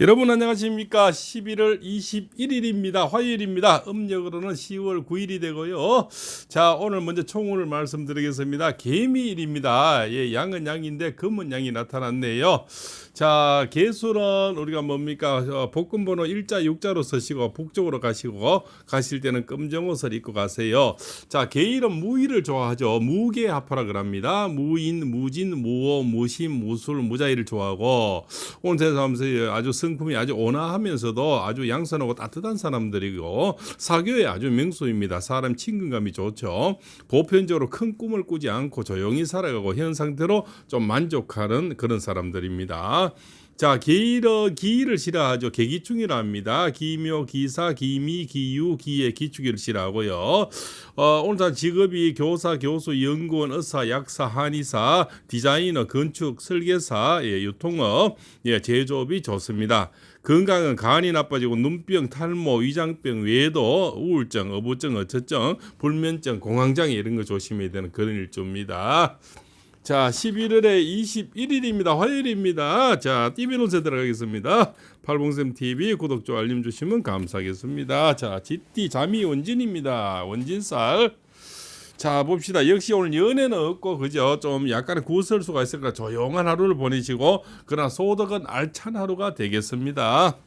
여러분 안녕하십니까? 11월 21일입니다. 화요일입니다. 음력으로는 10월 9일이 되고요. 자 오늘 먼저 총을 말씀드리겠습니다. 개미일입니다. 예 양은 양인데 금은 양이 나타났네요. 자 개수는 우리가 뭡니까? 어, 복근번호 일자 육자로 쓰시고 북쪽으로 가시고 가실 때는 검정 옷을 입고 가세요. 자 개일은 무의를 좋아하죠. 무계 합하라 그럽니다. 무인 무진 무호 무심 무술 무자의를 좋아하고. 오늘 세상에서 아주 성품이 아주 온화하면서도 아주 양선하고 따뜻한 사람들이고 사교에 아주 명수입니다. 사람 친근감이 좋죠. 보편적으로 큰 꿈을 꾸지 않고 조용히 살아가고 현 상태로 좀 만족하는 그런 사람들입니다. 자, 기일어 기일을 싫어하죠. 계기충이라 합니다. 기묘, 기사, 기미, 기유, 기예, 기축이를 싫어하고요. 어, 오늘 다 직업이 교사, 교수, 연구원, 의사, 약사, 한의사, 디자이너, 건축, 설계사, 예, 유통업, 예, 제조업이 좋습니다. 건강은 간이 나빠지고 눈병, 탈모, 위장병 외에도 우울증, 어부증, 어처증, 불면증, 공황장애 이런 거 조심해야 되는 그런 일조입니다. 자, 11월에 21일입니다. 화요일입니다. 자, TV 논세 들어가겠습니다. 팔봉샘 TV 구독, 좋아요, 알림 주시면 감사하겠습니다. 자, GT 잠이 원진입니다. 원진쌀. 자, 봅시다. 역시 오늘 연애는 없고, 그죠? 좀 약간의 구설수가 있으니까 조용한 하루를 보내시고, 그러나 소득은 알찬 하루가 되겠습니다.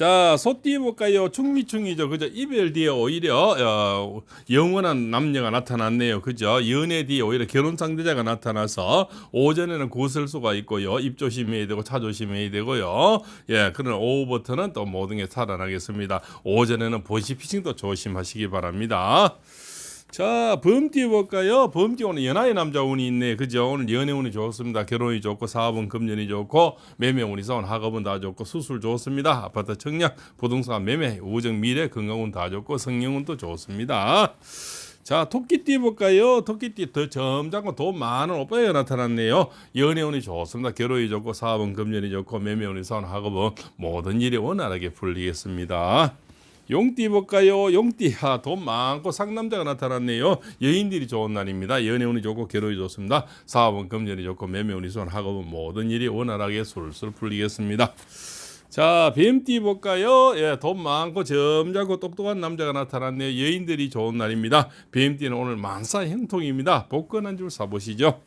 자, 소띠 볼까요? 충미충이죠. 그죠? 이별 뒤에 오히려 어, 영원한 남녀가 나타났네요. 그죠? 연애 뒤에 오히려 결혼 상대자가 나타나서 오전에는 구설수가 있고요. 입 조심해야 되고 차 조심해야 되고요. 예, 그런 오후부터는 또 모든 게 살아나겠습니다. 오전에는 보시 피싱도 조심하시기 바랍니다. 자, 범띠 볼까요? 범띠 오늘 연하의 남자 운이 있네. 그죠? 오늘 연애 운이 좋습니다. 결혼이 좋고 사업은 금전이 좋고 매매 운이 사원 학업은 다 좋고 수술 좋습니다. 아파트 청약, 부동산 매매, 우정 미래, 건강운 다 좋고 성령운도 좋습니다. 자, 토끼띠 볼까요? 토끼띠 더 점잖고 돈 많은 오빠가 나타났네요. 연애운이 좋습니다. 결혼이 좋고 사업은 금전이 좋고 매매 운이 사원 학업은 모든 일이 원활하게 풀리겠습니다. 용띠 볼까요? 용띠 아, 돈 많고 상남자가 나타났네요. 여인들이 좋은 날입니다. 연애운이 좋고 결혼이 좋습니다. 사업은 금전이 좋고 매매운이 손 학업은 모든 일이 원활하게 술술 풀리겠습니다. 자, 뱀띠 볼까요? 예, 돈 많고 점잖고 똑똑한 남자가 나타났네요. 여인들이 좋은 날입니다. 뱀띠는 오늘 만사 형통입니다. 복권 한 줄 사보시죠.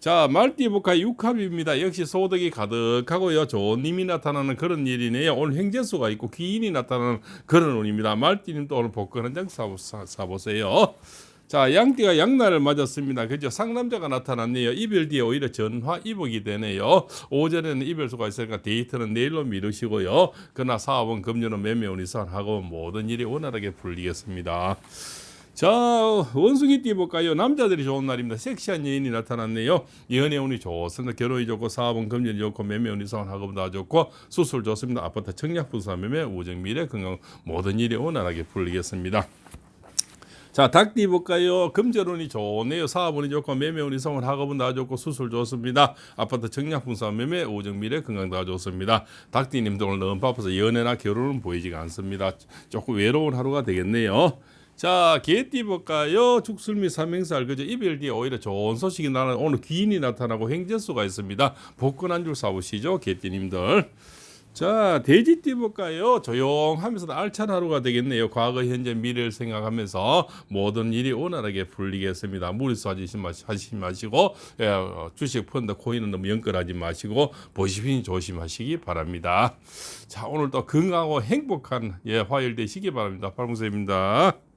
자, 말띠복화 육합입니다. 역시 소득이 가득하고요. 좋은 님이 나타나는 그런 일이네요. 오늘 횡재수가 있고 귀인이 나타나는 그런 운입니다. 말띠님도 오늘 복권 한 장 사보세요. 자, 양띠가 양날을 맞았습니다. 그죠? 상남자가 나타났네요. 이별 뒤에 오히려 전화 이복이 되네요. 오전에는 이별수가 있으니까 데이트는 내일로 미루시고요. 그러나 사업은 금년은 매매운이 선하고 모든 일이 원활하게 풀리겠습니다. 자 원숭이 띠 볼까요? 남자들이 좋은 날입니다. 섹시한 여인이 나타났네요. 연애 운이 좋습니다. 결혼이 좋고 사업은 금전이 좋고 매매 운이 사원 학업 다 좋고 수술 좋습니다. 아파트 청약 부산 매매 우정 미래 건강 모든 일이 원활하게 풀리겠습니다. 자, 닭띠 볼까요? 금전운이 좋네요. 사업운이 좋고 매매운이 성원 학업은 다 좋고 수술 좋습니다. 아파트 청약분사 매매 오정 미래 건강 다 좋습니다. 닭띠님도 오늘 너무 바빠서 연애나 결혼은 보이지가 않습니다. 조금 외로운 하루가 되겠네요. 자, 개띠 볼까요? 죽술미 삼행살 그죠? 이별 뒤에 오히려 좋은 소식이 나는 오늘 귀인이 나타나고 행재수가 있습니다. 복권 한 줄 사보시죠, 개띠님들. 자, 돼지띠 볼까요? 조용하면서 알찬 하루가 되겠네요. 과거, 현재, 미래를 생각하면서 모든 일이 원활하게 풀리겠습니다. 무리수 하지 마시고, 예, 어, 주식 펀드, 코인은 너무 연결하지 마시고, 보시핀 조심하시기 바랍니다. 자, 오늘 또 건강하고 행복한 예, 화요일 되시기 바랍니다. 팔봉쌤입니다.